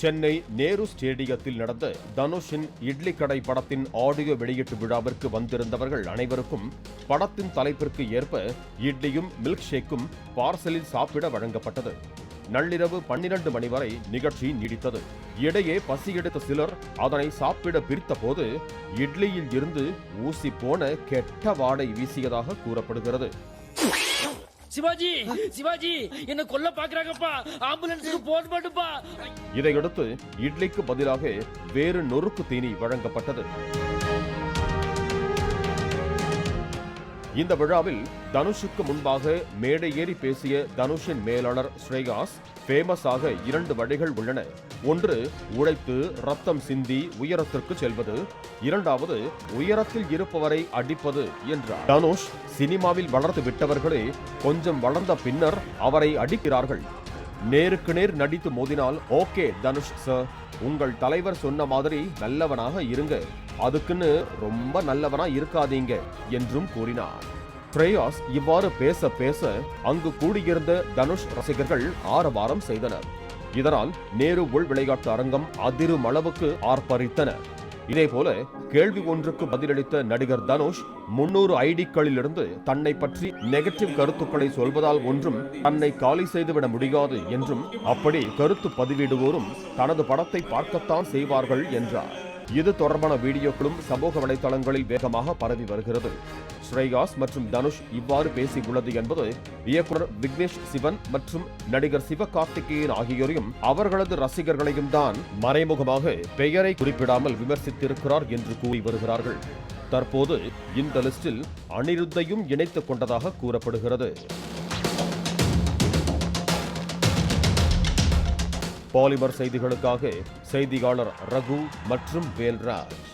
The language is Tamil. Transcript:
சென்னை நேரு ஸ்டேடியத்தில் நடந்த தனுஷின் இட்லி கடை படத்தின் ஆடியோ வெளியீட்டு விழாவிற்கு வந்திருந்தவர்கள் அனைவருக்கும் படத்தின் தலைப்பிற்கு ஏற்ப இட்லியும் மில்க் ஷேக்கும் பார்சலில் சாப்பிட வழங்கப்பட்டது. நள்ளிரவு பன்னிரண்டு மணி வரை நிகழ்ச்சி நீடித்தது. இடையே பசி எடுத்த சிலர் அதனை சாப்பிட பிரித்தபோது இட்லியில் இருந்து ஊசி போன கெட்ட வாடை வீசியதாக கூறப்படுகிறது. சிவாஜி சிவாஜி என்ன கொல்ல பாக்குறாங்கப்பா ஆம்புலன்ஸுக்கு போன் பண்ணுப்பா. இதையடுத்து இட்லிக்கு பதிலாக வேறு நொறுக்கு தீனி வழங்கப்பட்டது. இந்த விழாவில் தனுஷுக்கு முன்பாக மேடை ஏறி பேசிய தனுஷின் மேலாளர் ஸ்ரேயாஸ் ஃபேமஸாக இரண்டு வழிகள் உள்ளன. ஒன்று உழைத்து ரத்தம் சிந்தி உயரத்திற்கு செல்வது. இரண்டாவது உயரத்தில் இருப்பவரை அடிப்பது என்றார். தனுஷ் சினிமாவில் வளர்ந்து விட்டவர்களே கொஞ்சம் வளர்ந்த பின்னர் அவரை அடிக்கிறார்கள். நேருக்கு நேர் நடித்து மோதினால் ஓகே தனுஷ் சார் உங்கள் தலைவர் சொன்ன மாதிரி நல்லவனாக இருங்க. அதுக்குன்னு ரொம்ப நல்லவனா இருக்காதீங்க என்றும் கூறினார். பிரேயாஸ் இவ்வாறு பேச பேச அங்கு கூடியிருந்த தனுஷ் ரசிகர்கள் ஆரவாரம் செய்தனர். இதனால் நேரு உள் விளையாட்டு அரங்கம் அதிரும் அளவுக்கு ஆர்ப்பரித்தன. இதேபோல கேள்வி ஒன்றுக்கு பதிலளித்த நடிகர் தனுஷ் முன்னூறு ஐடிக்களிலிருந்து தன்னை பற்றி நெகட்டிவ் கருத்துக்களை சொல்வதால் ஒன்றும் தன்னை காலி செய்துவிட முடியாது என்றும் அப்படி கருத்து பதிவிடுவோரும் தனது படத்தை பார்க்கத்தான் செய்வார்கள் என்றார். இது தொடர்பான வீடியோக்களும் சமூக வலைதளங்களில் வேகமாக பரவி வருகிறது. ஸ்ரேயாஸ் மற்றும் தனுஷ் இவ்வாறு பேசியுள்ளது என்பது இயக்குனர் விக்னேஷ் சிவன் மற்றும் நடிகர் சிவகார்த்திகேயன் ஆகியோரையும் அவர்களது ரசிகர்களையும் தான் மறைமுகமாக பெயரை குறிப்பிடாமல் விமர்சித்திருக்கிறார் என்று கூறி வருகிறார்கள். தற்போது இந்த லிஸ்டில் அனிருத்தையும் இணைத்துக் கொண்டதாக கூறப்படுகிறது. பாலிமர் செய்திகளுக்காக செய்தியாளர் ரகு மற்றும் வேல்ராஜ்.